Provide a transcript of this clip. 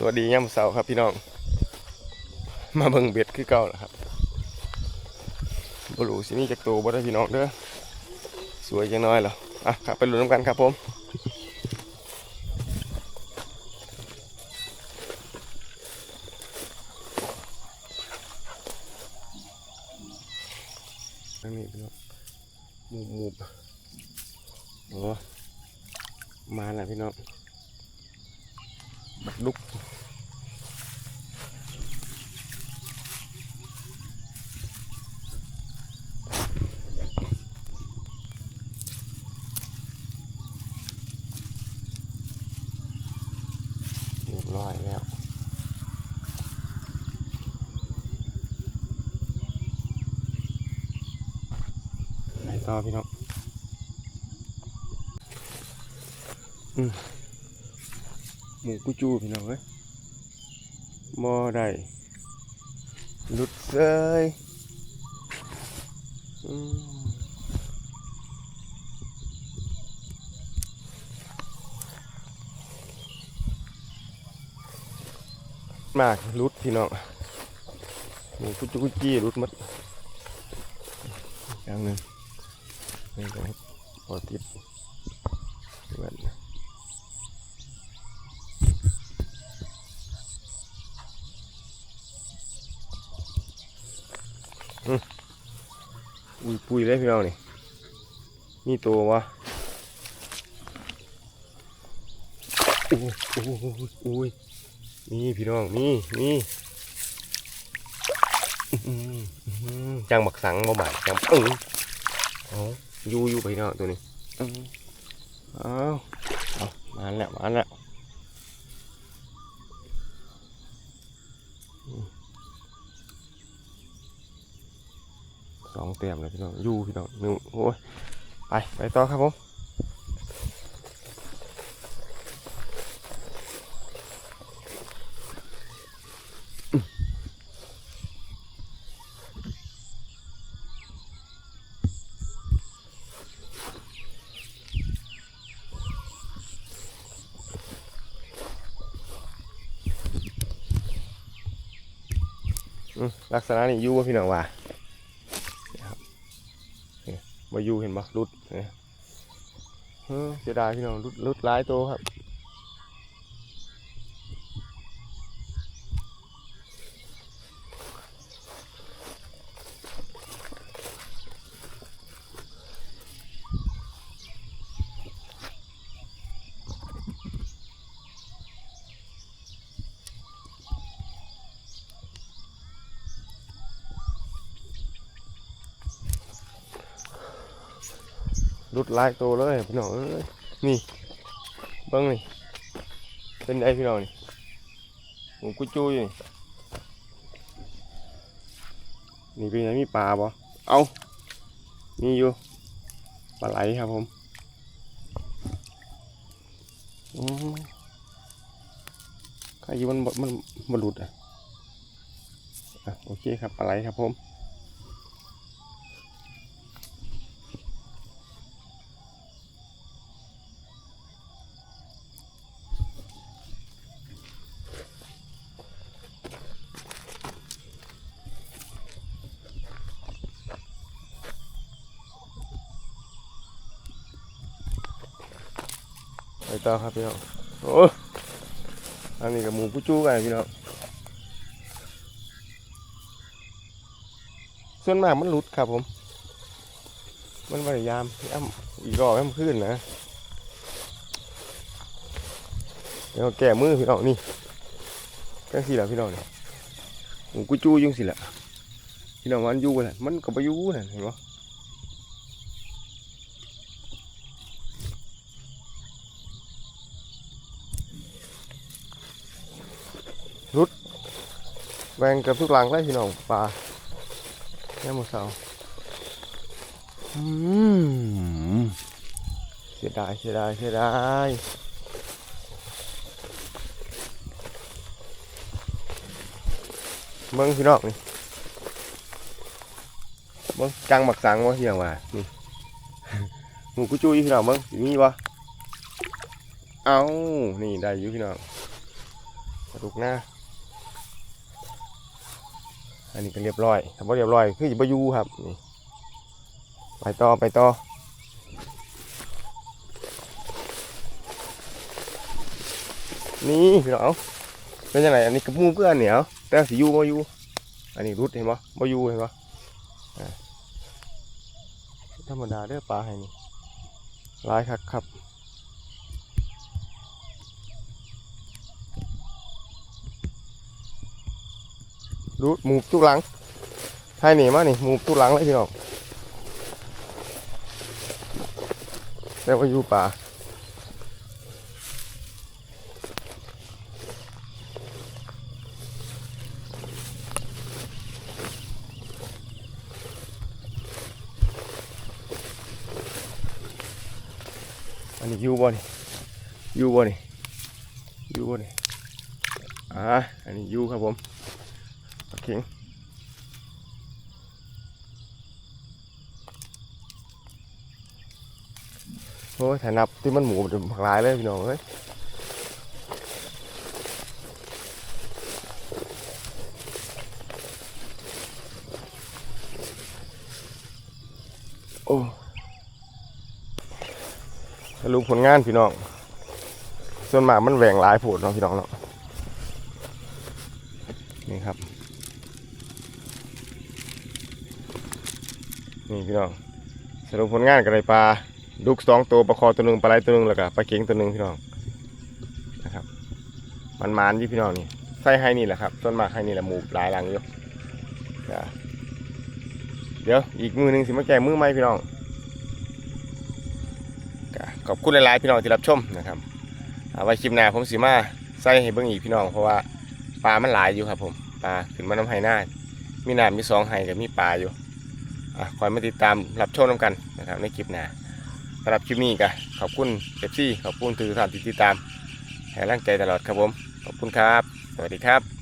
สวัสดีย่ำเสาครับพี่น้อง มาเบิ่งเบ็ดคือเก่าแล้วครับบรูสิมีจักตัวบ่ได้พี่น้องเด้อสวยจังน้อยเหรออะครับไปลุ้นกันครับผมทางนี้พี่น้องหมูหมูโอ้มาแล้วพี่น้องบักลุก เรียบร้อยแล้วไป ต่อพี่น้องหมูกุจูพี่น้องเอ้ยบ่ได้หลุดเซยมากหลุดพี่น้องหมูกุจูกุจี้หลุดมัดอย่างหนึ่ง นี่ก็พอติดเว้นอุ้ยปุยเลยพี่น้องนี่มีตัววะโอ้โอ้โอ้อุ้ยมีพี่น้องมีมีจังบักสังบ่บาดจังเออ ยูยูไปนองตัวนี้อื้อเอาเอามาแล้วมาแล้วสองเต็มเลยพี่น้องยูพี่น้องหนึ่งโอ้ยไปไปต่อครับผม ลักษณะนี้ยู่ว่าพี่น้องว่ามายู่เห็นปะรุดเนี่ยเสียดายพี่น้องรุดรุดหลายตัวครับ รุดร้ายตัวเลยพี่น้องเอ้ยนี่เบิ้งนี่เป็นไอพี่น้องนี่หมูกุจูอยู่นี่นี่เป็นไงมีปลาบ่เอามีอยู่ปลาไหลครับผมอืมใครอยู่มันมันมันหลุดอะอะโอเคครับปลาไหลครับผม ไปต่อครับพี่น้องโอ้อันนี้กับหมูกุจูกันพี่น้องส่วนมากมันหลุดครับผม มันพยายามย่ำอีกรอบให้มันขึ้นนะเดี๋ยวแก้มือพี่น้องนี่ก็สิละพี่น้องนี่ยหมูกุจูยุ่จั่งสิละพี่น้องมันอยู่แหละมันก็ไปอยู่น่ะเห็นปะ แบ่งกับทุกหลังเลยพี่น้องปลาแค่หมดเสาอืมเสียดายเสียดายเสียดายเบิ้งพี่น้องนี่เบิ้งจังหมักสังวะเฮียงว่านี่หมูกุจุยพี่น้องเบิ้งสิมีวะเอานี่ได้อยู่พี่น้องเอระดูกหน้า อันนี้ก็เรียบร้อยถ้าบ่เรียบร้อยคือจะบ่อยู่ครับนี่ไปต่อไปต่อนี่พี่น้องเป็นยังไงอันนี้กระมูเพื่อนเหนียวแต่สิอยู่บ่ยูอันนี้รุดเห็นบ่บ่ยูเห็นบ่อ่าธรรมดาเด้อปลาให้นี่ลายคักครับ ดหมูบทุกหลังให้หนีมานี่หมูบทุกหลังเลยพี่น้องแล้วก็อยู่ป่าอันนี้อยู่บ่นี่อยู่บ่นี่อยู่บ่นี่อ่าอันนี้อยู่ครับผม ปลาเข็งโอ้ยถ้านับที่มันหมูมันหลายเลยพี่น้องเอ้ยโอ้สรุปผลงานพี่น้อง ส่วนมากมันแหว่งหลายผดเนาะพี่น้องเนาะนี่ครับ นี่พี่น้องสรุปผลงานกันเลยปลาดุกสองตัวปลาคอตัวหนึ่งปลาไหลตัวหนึ่งแล้วก็ปลาเข็งตัวหนึ่งพี่น้องนะครับมันมานๆอยู่พี่น้องนี่ใส่ให้นี่แหละครับต้นมากให้นี่แหละหมูหลายหลังอยู่จ้ะเดี๋ยวอีกมือหนึ่งสิมาแก่มือไหมพี่น้องขอบคุณหลายๆพี่น้องที่รับชมนะครับเอาไว้คลิปหน้าผมสิมาใส่ให้เบิ่งอีกพี่น้องเพราะว่าปลามันหลายอยู่ครับผมปลาขึ้นมาน้ำไห้หน้ามีน้ำมีสองไห้กับมีปลาอยู่ คอยมาติดตามรับชมน้ำกันนะครับในคลิปหน้าสำหรับคลิปนี้ก็ขอบคุณเอฟซีขอบคุณทุกท่านที่ติดตามให้ร่างใจตลอดครับผม ขอบคุณครับ สวัสดีครับ